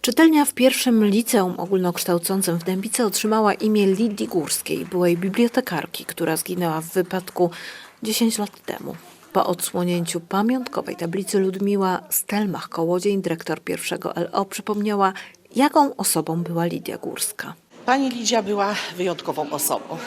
Czytelnia w pierwszym liceum ogólnokształcącym w Dębicy otrzymała imię Lidii Górskiej, byłej bibliotekarki, która zginęła w wypadku 10 lat temu. Po odsłonięciu pamiątkowej tablicy Ludmiła Stelmach-Kołodziej, dyrektor pierwszego LO, przypomniała, jaką osobą była Lidia Górska. Pani Lidia była wyjątkową osobą.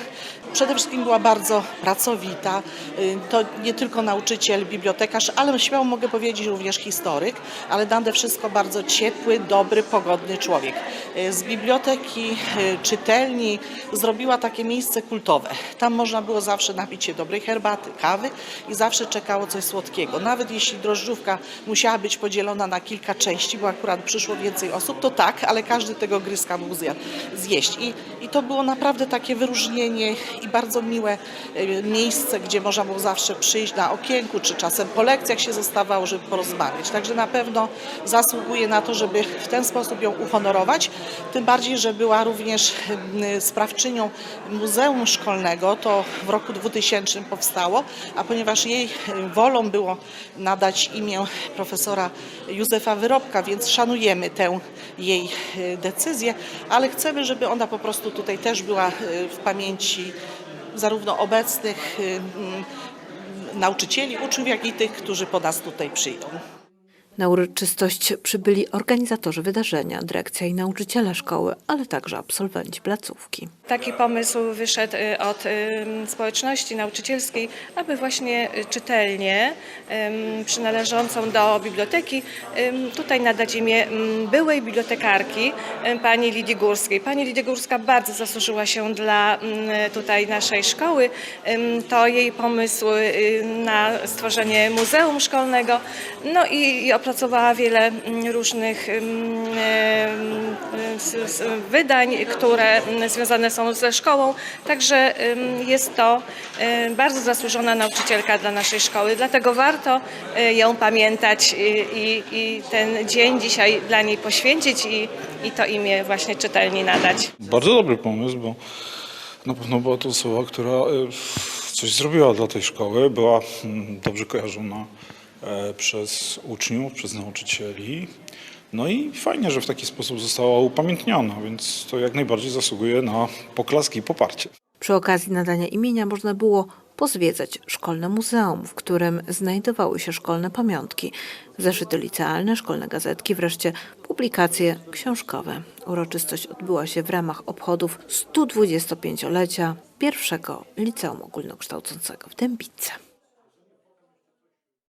Przede wszystkim była bardzo pracowita. Y, To nie tylko nauczyciel, bibliotekarz, ale śmiało mogę powiedzieć również historyk, ale nade wszystko bardzo ciepły, dobry, pogodny człowiek. Y, Z biblioteki, y, czytelni zrobiła takie miejsce kultowe. Tam można było zawsze napić się dobrej herbaty, kawy i zawsze czekało coś słodkiego. Nawet jeśli drożdżówka musiała być podzielona na kilka części, bo akurat przyszło więcej osób, to tak, ale każdy tego gryzka mógł zjeść. I, I to było naprawdę takie wyróżnienie bardzo miłe y, miejsce, gdzie można było zawsze przyjść na okienku, czy czasem po lekcjach się zostawało, żeby porozmawiać. Także na pewno zasługuje na to, żeby w ten sposób ją uhonorować. Tym bardziej, że była również y, sprawczynią Muzeum Szkolnego, to w roku 2000 powstało, a ponieważ jej y, wolą było nadać imię profesora Józefa Wyrobka, więc szanujemy tę jej decyzję, ale chcemy, żeby ona po prostu tutaj też była w pamięci zarówno obecnych y, nauczycieli, uczniów, jak i tych, którzy po nas tutaj przyjdą. Na uroczystość przybyli organizatorzy wydarzenia, dyrekcja i nauczyciele szkoły, ale także absolwenci placówki. Taki pomysł wyszedł y, od y, społeczności nauczycielskiej, aby właśnie czytelnię ym, przynależącą do biblioteki tutaj nadać imię byłej bibliotekarki pani Lidii Górskiej. Pani Lidia Górska bardzo zasłużyła się dla tutaj naszej szkoły. To jej pomysł y, na stworzenie muzeum szkolnego. No i, i opracowała wiele ym, różnych ym, s- s- wydań, które związane są ze szkołą. Także jest to ym, bardzo zasłużona nauczycielka dla naszej szkoły. Dlatego warto y, ją pamiętać i, i, ten dzień dzisiaj dla niej poświęcić i, i to imię właśnie czytelni nadać. Bardzo dobry pomysł, bo na pewno była to osoba, która e, coś zrobiła dla tej szkoły, była mm, dobrze kojarzona e, przez uczniów, przez nauczycieli. No i fajnie, że w taki sposób została upamiętniona, więc to jak najbardziej zasługuje na poklaski i poparcie. Przy okazji nadania imienia można było pozwiedzać szkolne muzeum, w którym znajdowały się szkolne pamiątki, zeszyty licealne, szkolne gazetki, wreszcie publikacje książkowe. Uroczystość odbyła się w ramach obchodów 125-lecia pierwszego liceum ogólnokształcącego w Dębicy.